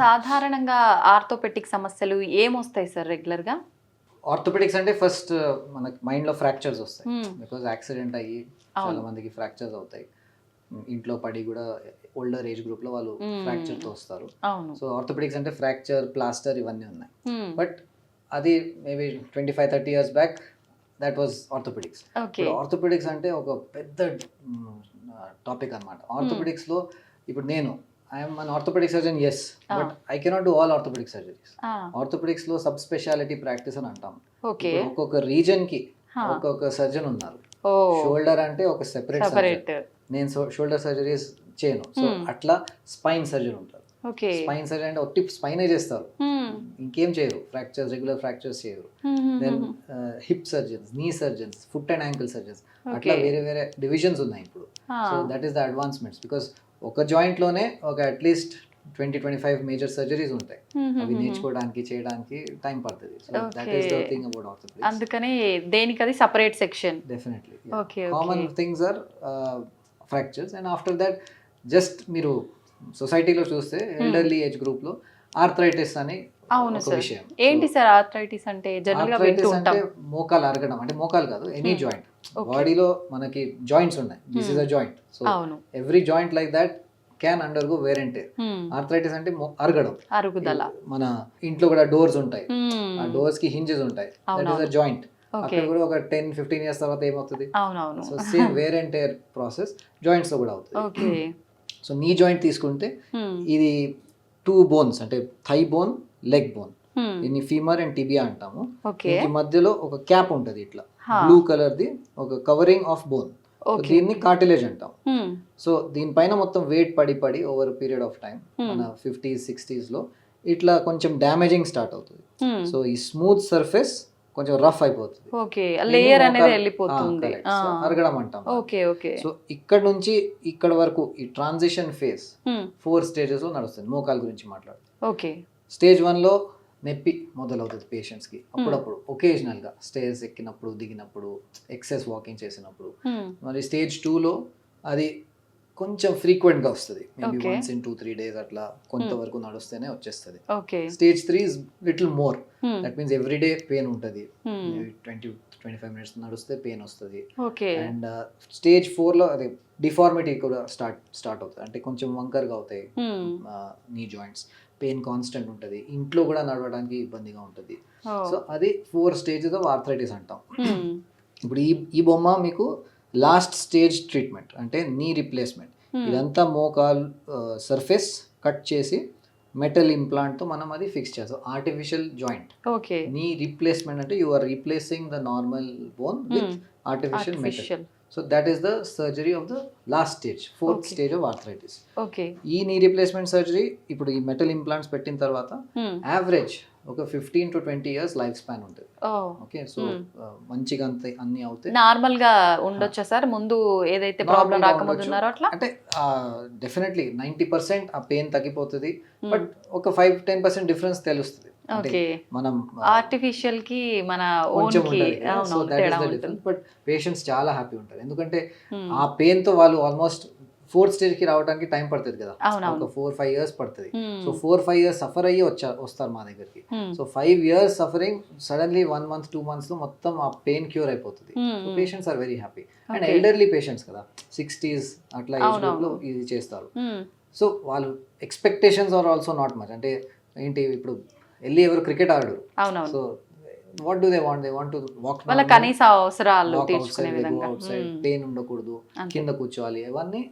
సాధారణంగా ఆర్థోపెటిక్ సమస్యలు ఏమొస్తాయి సార్ రెగ్యులర్గా ఆర్థోపెడిక్స్ అంటే ఫస్ట్ మనకి మైండ్లో ఫ్రాక్చర్స్ వస్తాయి. బికాజ్ యాక్సిడెంట్ అయ్యి చాలా. మందికి ఫ్రాక్చర్స్ అవుతాయి. ఇంట్లో పడి కూడా ఓల్డర్ ఏజ్ గ్రూప్లో వాళ్ళు. ఫ్రాక్చర్తో వస్తారు. అవును. సో ఆర్థోపెడిక్స్ అంటే ఫ్రాక్చర్ ప్లాస్టర్ ఇవన్నీ ఉన్నాయి. బట్ అది maybe twenty five thirty years back that was orthopaedics ఇప్పుడు ఆర్థోపెడిక్స్ అంటే ఒక పెద్ద టాపిక్ అనమాట ఆర్థోపెడిక్స్లో ఇప్పుడు నేను I'm an orthopaedic surgeon yes Ah. But I cannot do all orthopaedic surgeries ఆర్థోపెడిక్స్లో sub speciality practice అని అంటాం. ఒక్కొక్క రీజన్కి హా. ఒక్కొక్క సర్జన్ ఉన్నారు. షోల్డర్ అంటే ఒక సెపరేట్ సెపరేట్ నేను షోల్డర్ సర్జరీస్ చేయను. So Hmm. అట్లా స్పైన్ సర్జన్ ఉంటారు. స్పైన్ సర్జన్ అంటే ఒట్టి స్పైనే చేస్తారు. Hmm. ఇంకేం చేయరు. ఫ్రాక్చర్స్ రెగ్యులర్ ఫ్రాక్చర్స్ చేయరు. Then hip surgeons knee surgeons foot and ankle surgeons అట్లా. వేరే వేరే డివిజన్స్ ఉన్నాయి ఇప్పుడు. Ah. So that is the advancements because ఒక జాయింట్లోనే ఒక at least twenty twenty five major surgeries ఉంటాయి. అవి నేర్చుకోవడానికి చేయడానికి టైం పడుతుంది. So that is the Okay. Thing about orthopaedics అందుకని దేనికి అది separate section definitely okay common things are fractures and after that just మీరు సొసైటీలో చూస్తే ఎల్డర్లీ ఏజ్ గ్రూప్లో ఆర్థరైటిస్ అని అవును సార్. ఏంటి సార్ ఆర్థరైటిస్ అంటే జనరల్గా వింటూ ఉంటాం. మోకాలు అరగడం. అంటే మోకాలు కాదు ఎనీ Hmm. జాయింట్. బాడీలో మనకి జాయింట్స్ ఉన్నాయి. This is a. Joint. So every joint like that can undergo wear and. Arthritis అంటే అరగడం. అరుగుదల. మన ఇంట్లో కూడా డోర్స్ ఉంటాయి. Hmm. ఆ డోర్స్కి హింజెస్ ఉంటాయి. దట్ అవునవును. అ జాయింట్ అక్కడ కూడా ఒక టెన్ ఫిఫ్టీన్ ఇయర్స్ తర్వాత ఏమవుతుంది? So same wear and tear process జాయింట్స్లో కూడా అవుతుంది. ఓకే సో నీ జాయింట్ తీసుకుంటే Hmm. ఇది టూ బోన్స్ అంటే thigh bone leg bone Hmm. దీన్ని ఫీమర్ అండ్ టిబియా అంటాము దీనికి మధ్యలో ఒక క్యాప్ ఉంటుంది ఇట్లా. బ్లూ కలర్ ది ఒక కవరింగ్ ఆఫ్ బోన్ దీన్ని కార్టిలేజ్ అంటాం Hmm. సో దీనిపైన మొత్తం వెయిట్ పడి పడి over period of time Hmm. మన ఫిఫ్టీస్ సిక్స్టీస్లో ఇట్లా కొంచెం డ్యామేజింగ్ స్టార్ట్ అవుతుంది Hmm. సో ఈ స్మూత్ సర్ఫేస్ కొంచెం రఫ్ అయిపోతుంది. ఓకే లేయర్ అనేది వెళ్ళిపోతుంది. అరగడం అంటాం ఓకే ఓకే. సో ఇక్కడ నుంచి ఇక్కడ వరకు ఈ ట్రాన్సిషన్ ఫేజ్ Hmm. ఫోర్ స్టేజెస్లో నడుస్తుంది. మోకాల గురించి మాట్లాడు ఓకే. స్టేజ్ వన్లో నొప్పి మొదలవుతుంది పేషెంట్స్కి. అప్పుడప్పుడు ఒకేజనల్గా స్టేజ్ ఎక్కినప్పుడు దిగినప్పుడు ఎక్సెస్ వాకింగ్ చేసినప్పుడు. Hmm. మరి స్టేజ్లో అది కొంచెం ఫ్రీక్వెంట్గా వస్తుంది maybe. Once in two three days అట్లా కొంతవరకు నడుస్తేనే వచ్చేస్తుంది. Okay stage three is little more Hmm. That means every day pain ఉంటుంది. Hmm. Twenty twenty five minutes నడిస్తే పెయిన్ వస్తుంది. ఓకే అండ్ స్టేజ్ ఫోర్లో అదే డిఫార్మిటీ కూడా స్టార్ట్ స్టార్ట్ అవుతుంది. అంటే కొంచెం వంకర్గా అవుతాయి. Hmm. నీ జాయింట్స్ పెయిన్ కాన్స్టెంట్ ఉంటుంది. ఇంట్లో కూడా నడవడానికి ఇబ్బందిగా ఉంటుంది. సో అది ఫోర్ స్టేజెస్ ఆఫ్ ఆర్థరైటిస్ అంటాం. Hmm. ఇప్పుడు ఈ ఈ బొమ్మ మీకు లాస్ట్ స్టేజ్ ట్రీట్మెంట్ అంటే నీ రిప్లేస్మెంట్ Hmm. ఇదంతా మోకాల్ సర్ఫేస్ కట్ చేసి మెటల్ ఇంప్లాంట్తో మనం అది ఫిక్స్ చేస్తాం artificial joint okay knee replacement అంటే you are replacing the normal bone with Hmm. Artificial metal so that is the surgery of the last stage fourth. Stage of arthritis okay ఈ knee replacement surgery ఇప్పుడు ఈ metal implants పెట్టిన తర్వాత Hmm. Average ఒక fifteen to twenty years life span ఉంటుంది. Okay so. మంచిగా అంత అన్ని అవుతాయి. నార్మల్గా ఉండొచ్చా సార్? ముందు ఏదైతే ప్రాబ్లం రాకముందు. ఉన్నారో అట్లా? అంటే డెఫినెట్లీ నైంటీ పర్సెంట్ ఆ పెయిన్ తగ్గిపోతుంది. బట్ ఒక ఫైవ్ టెన్ పర్సెంట్ డిఫరెన్స్ తెలుస్తుంది. మనం ఆర్టిఫిషియల్కి మన కొంచెం కి డిఫరెన్స్ బట్ పేషెంట్స్ చాలా హ్యాపీ ఉంటారు. ఎందుకంటే Hmm. ఆ పెయిన్తో వాళ్ళు ఆల్మోస్ట్ ఫోర్త్ స్టేజ్కి రావడానికి టైం పడుతుంది కదా. ఒక ఫోర్ ఫైవ్ ఇయర్స్ పడుతుంది. So four five years suffer అయ్యి వచ్చా వస్తారు మా దగ్గరికి. So five years suffering suddenly one month two మంత్స్లో మొత్తం ఆ పెయిన్ క్యూర్ అయిపోతుంది. So patients are very happy and. Elderly patients కదా సిక్స్టీస్ అట్లా ఏజ్. గ్రూప్లో ఇది చేస్తారు. సో వాళ్ళు expectations are also not much అంటే ఏంటి ఇప్పుడు వెళ్ళి ఎవరు క్రికెట్ ఆడరు so what do they want they want to walk వాళ్ళ కనీస అవసరాలు తీర్చుకునే విధంగా. పెయిన్ ఉండకూడదు. కింద కూర్చోవాలి ఇవన్నీ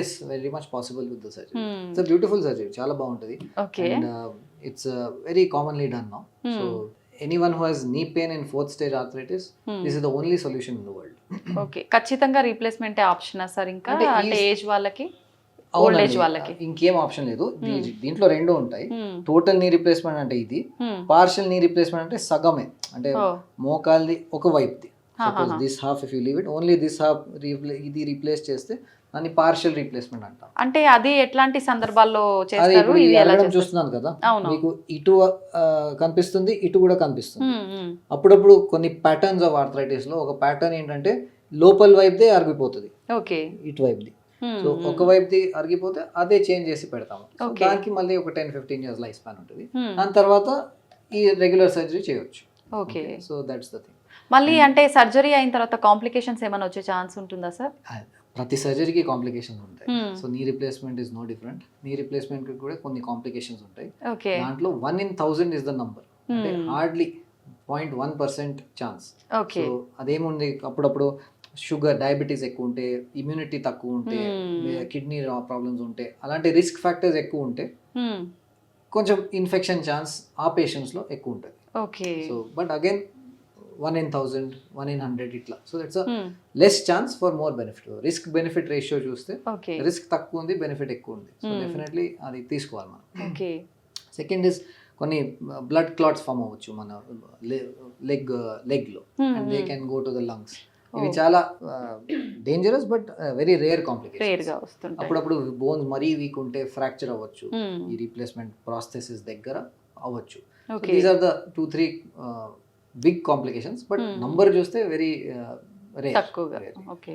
yes very much possible with the surgery. It's beautiful surgery చాలా బాగుంటుంది okay and it's very commonly done now so Hmm. Any one who has knee pain in fourth stage arthritis. This is the only solution in the world okay ఖచ్చితంగా replacement option sir ఇంకా అంటే age వాళ్ళకి old age వాళ్ళకి ఇంకేం option లేదు Hmm. దీంట్లో రెండు ఉంటాయి. టోటల్ నీ రిప్లేస్మెంట్ అంటే ఇది. పార్షల్ నీ రిప్లేస్మెంట్ అంటే సగమే అంటే Oh. మోకాల్ది ఒక వైపుది ha. This half if you leave it only this half ఇది రీప్లేస్ చేస్తే దాన్ని పార్షల్ రీప్లేస్మెంట్ అంటాం. అంటే అది ఎట్లాంటి సందర్భాల్లో చేస్తారు? ఇది చూస్తున్నాను కదా. అవును. మీకు ఇటు కనిపిస్తుంది ఇటు కూడా కనిపిస్తుంది. Hmm, hmm. అప్పుడప్పుడు కొన్ని ప్యాటర్న్స్ ఆఫ్ ఆర్థరైటిస్లో ఒక ప్యాటర్న్ ఏంటంటే లోపల వైపుదే అరిగిపోతుంది. ఓకే. ఇటు వైపుది. Hmm, so hmm. ఒకవైపుది అరిగిపోతే అదే చేంజ్ చేసి పెడతాము. దానికి మళ్ళీ ఒక ten fifteen years life span ఉంటుంది. Hmm. దాని తర్వాత ఈ రెగ్యులర్ సర్జరీ చేయొచ్చు. Okay. So that's the thing మళ్ళీ అంటే సర్జరీ అయిన తర్వాత కాంప్లికేషన్స్ ఏమైనా వచ్చే ఛాన్స్ ఉంటుందా సార్ ప్రతి సర్జరీకి కాంప్లికేషన్స్ ఉంటాయి. Hmm. So knee replacement is no different. Knee replacement కూడా కొన్ని కాంప్లికేషన్స్ ఉంటాయి. దాంట్లో one in thousand is the number. అంటే Hmm. Hardly point one percent chance. So అదేముంది? అప్పుడప్పుడు షుగర్ డయాబెటీస్ ఎక్కువ ఉంటే ఇమ్యూనిటీ తక్కువ ఉంటే Hmm. కిడ్నీ ప్రాబ్లమ్స్ ఉంటే అలాంటి రిస్క్ ఫ్యాక్టర్స్ ఎక్కువ ఉంటే. కొంచెం ఇన్ఫెక్షన్ ఛాన్స్ ఆ పేషెంట్స్లో ఎక్కువ ఉంటుంది. Okay. So but again one in thousand one in hundred ఇట్లా. So that's Hmm. Less chance for more benefit risk benefit ratio చూస్తే రిస్క్ తక్కువ ఉంది బెనిఫిట్ ఎక్కువ ఉంది. So Hmm. డెఫినెట్లీ అది తీసుకోవాలి మనం. సెకండ్ ఇస్ కొన్ని బ్లడ్ క్లాట్స్ ఫామ్ అవ్వచ్చు మన leg లెగ్లో and they can go to the lungs ఇవి Oh. చాలా dangerous but very rare complication అప్పుడప్పుడు బోన్స్ మరీ వీక్ ఉంటే ఫ్రాక్చర్ అవ్వచ్చు. Hmm. ఈ రీప్లేస్మెంట్ ప్రాసెసెస్ దగ్గర అవ్వచ్చు. These are the two three big complications but. Number చూస్తే వెరీ రేర్ తక్కువగా. ఓకే